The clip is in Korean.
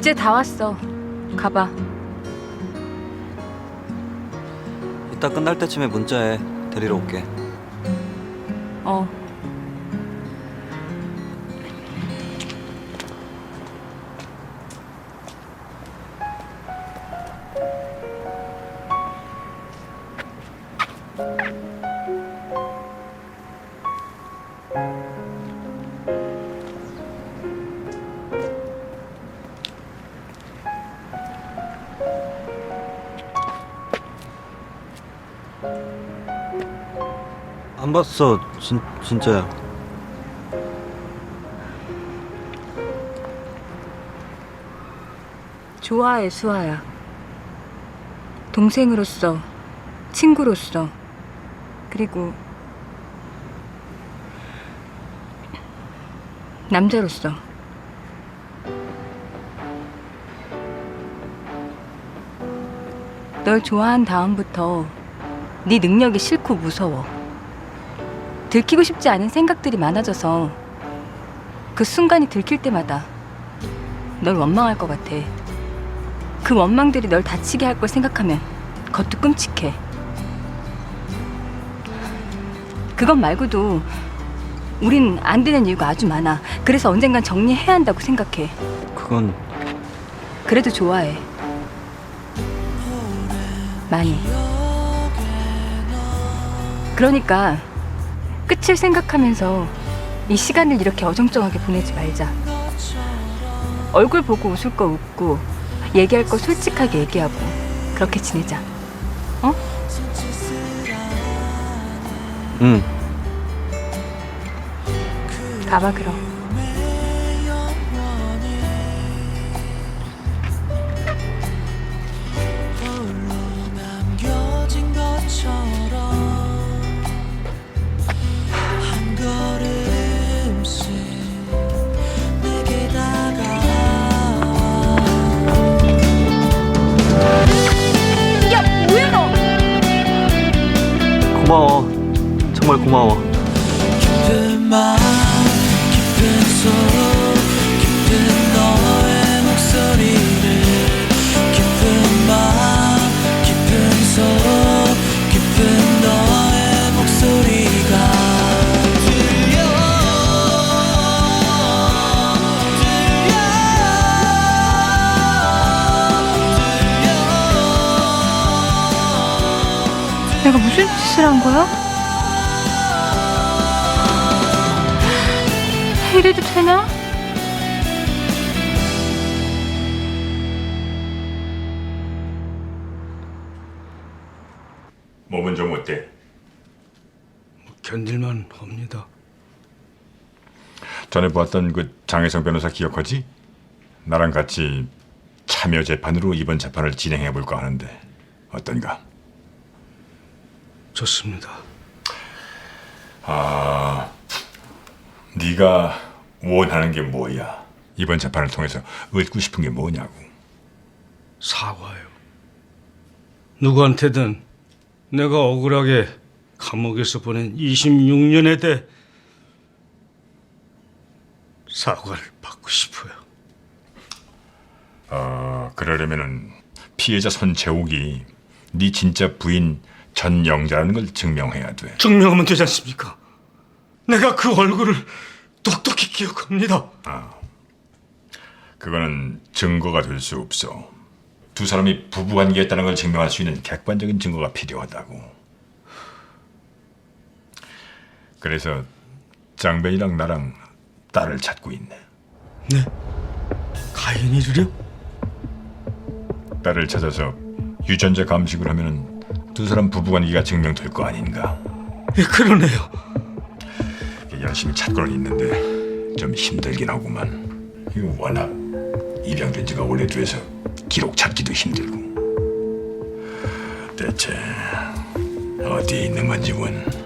이제 다 왔어. 가봐. 이따 끝날 때쯤에 문자해 데리러 올게 어. 안 봤어 진, 진짜야 좋아해, 수아야. 동생으로서, 친구로서, 그리고 남자로서. 널 좋아한 다음부터 네 능력이 싫고 무서워. 들키고 싶지 않은 생각들이 많아져서 그 순간이 들킬 때마다 널 원망할 것 같아. 그 원망들이 널 다치게 할 걸 생각하면 겉도 끔찍해. 그것 말고도 우린 안 되는 이유가 아주 많아. 그래서 언젠간 정리해야 한다고 생각해. 그건 그래도 좋아해. 많이. 그러니까 끝을 생각하면서 이 시간을 이렇게 어정쩡하게 보내지 말자. 얼굴 보고 웃을 거 웃고 얘기할 거 솔직하게 얘기하고 그렇게 지내자. 어? 응 가봐 그럼. 고마워. 정말 고마워. 깊은 마음 깊은 속 깊은 내가 무슨 짓을 한 거야? 이래도 되나? 몸은 좀 어때? 견딜만 합니다. 전에 보았던 그 장혜성 변호사 기억하지? 나랑 같이 참여 재판으로 이번 재판을 진행해 볼까 하는데 어떤가? 좋습니다. 네가 원하는 게 뭐야? 이번 재판을 통해서 얻고 싶은 게 뭐냐고? 사과요. 누구한테든 내가 억울하게 감옥에서 보낸 26년에 대해 사과를 받고 싶어요. 어, 그러려면은 피해자 손재욱이 네 진짜 부인 전 영자라는 걸 증명해야 돼. 증명하면 되지 않습니까? 내가 그 얼굴을 똑똑히 기억합니다. 그거는 증거가 될 수 없어. 두 사람이 부부관계였다는 걸 증명할 수 있는 객관적인 증거가 필요하다고. 그래서 장변이랑 나랑 딸을 찾고 있네. 네? 가인이를요? 딸을 찾아서 유전자 감식을 하면은 두 사람 부부 관계가 증명될 거 아닌가. 예, 그러네요. 열심히 찾고는 있는데 좀 힘들긴 하구만. 이거 워낙 입양된 지가 오래돼서 기록 찾기도 힘들고. 대체 어디에 있는 건지 원.